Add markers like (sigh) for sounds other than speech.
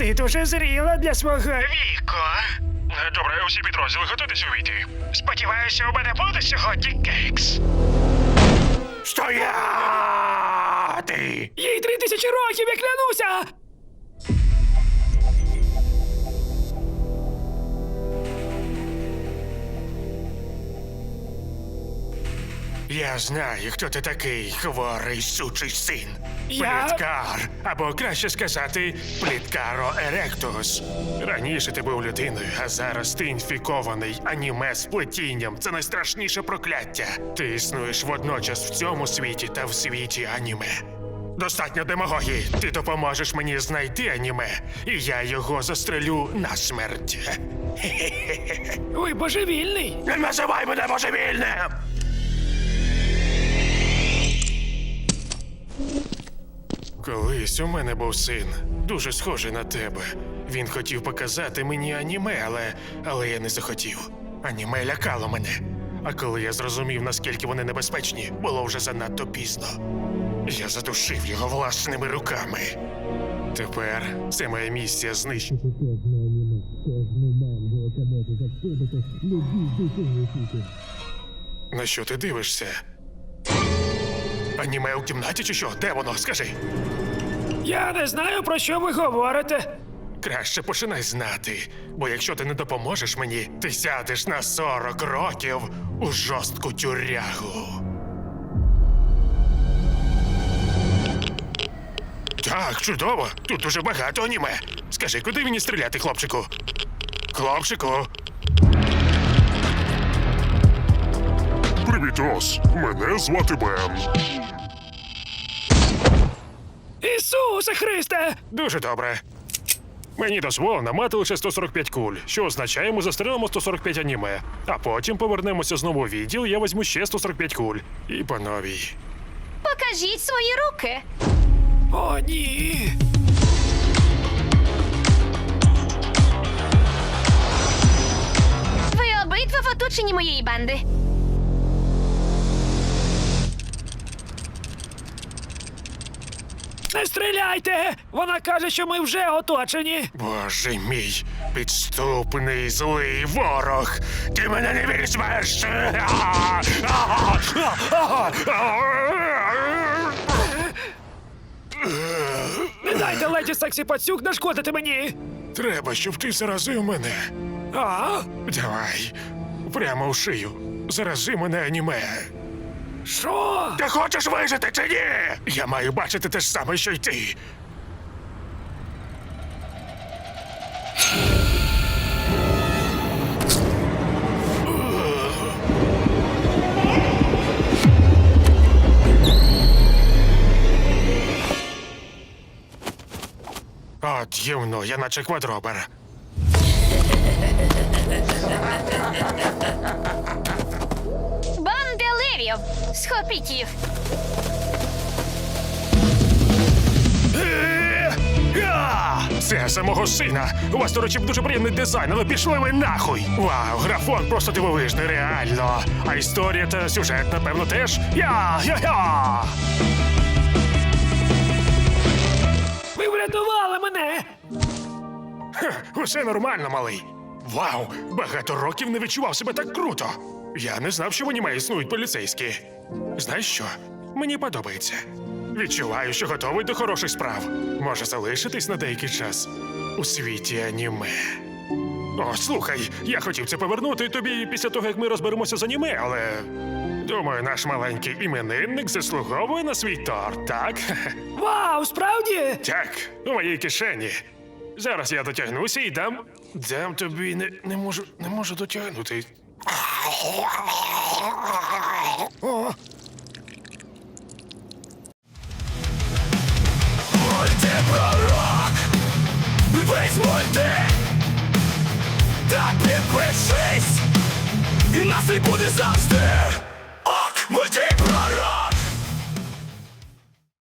ти дуже зріла для свого віку. Е, Добре, усі підрозділи готуйтесь увійти. Сподіваюся, у мене буде сьогодні кекс. Стояти! Їй три тисячі років, я клянуся! Я знаю, хто ти такий, хворий сучий син. Я- Пліткар, або краще сказати, пліткаро Еректус. Раніше ти був людиною, а зараз ти інфікований аніме з плетінням. Це найстрашніше прокляття. Ти існуєш водночас в цьому світі та в світі аніме. Достатньо демагогії. Ти допоможеш мені знайти аніме, і я його застрелю на смерть. Ви (laughs) божевільний. Не називай мене божевільним! Колись у мене був син, дуже схожий на тебе. Він хотів показати мені аніме, але, але я не захотів. Аніме лякало мене. А коли я зрозумів, наскільки вони небезпечні, було вже занадто пізно. Я задушив його власними руками. Тепер це моя місія знищити. На що ти дивишся? Аніме у кімнаті чи що? Де воно? Скажи. Я не знаю, про що ви говорите. Краще починай знати, бо якщо ти не допоможеш мені, ти сядеш на 40 років у жорстку тюрягу. Так, чудово. Тут дуже багато аніме. Скажи, куди мені стріляти, хлопчику? Хлопчику. Привіт, Ос. Мене звати Бен. Ісусе Христе! Дуже добре. Мені дозволено мати лише 145 куль, що означає, ми застрелимо 145 аніме. А потім повернемося знову у відділ, я візьму ще 145 куль. І по новій. Покажіть свої руки. О, ні. Ви обидва в оточенні моєї банди. Не стріляйте! Вона каже, що ми вже оточені. Боже мій, підступний злий ворог. Ти мене не візьмеш. Не дайте леді сексі пацюк нашкодити мені. Треба, щоб ти заразив мене. А? Давай. Прямо в шию. Зарази мене аніме. Що? Ти хочеш вижити чи ні? Я маю бачити те ж саме, що й ти. От гівно, я наче квадробер. Левів. Схопіть їх. Це за мого сина. У вас, до речі, дуже приємний дизайн, але пішли ви нахуй. Вау, графон просто дивовижний, реально. А історія та сюжет, напевно, теж. Я, я, я. Ви врятували мене! Усе нормально, малий. Вау, багато років не відчував себе так круто. Я не знав, що в аніме існують поліцейські. Знаєш що? Мені подобається. Відчуваю, що готовий до хороших справ. Може залишитись на деякий час у світі аніме. О, слухай, я хотів це повернути тобі після того, як ми розберемося з аніме, але. Думаю, наш маленький іменинник заслуговує на свій торт, так? (laughs) Вау, справді? Так, у моїй кишені. Зараз я дотягнуся і дам. Дам тобі не, не можу не можу дотягнути. О. Мультипророк Весь мульти Так підпишись І нас не буде завжди Ок, мультипророк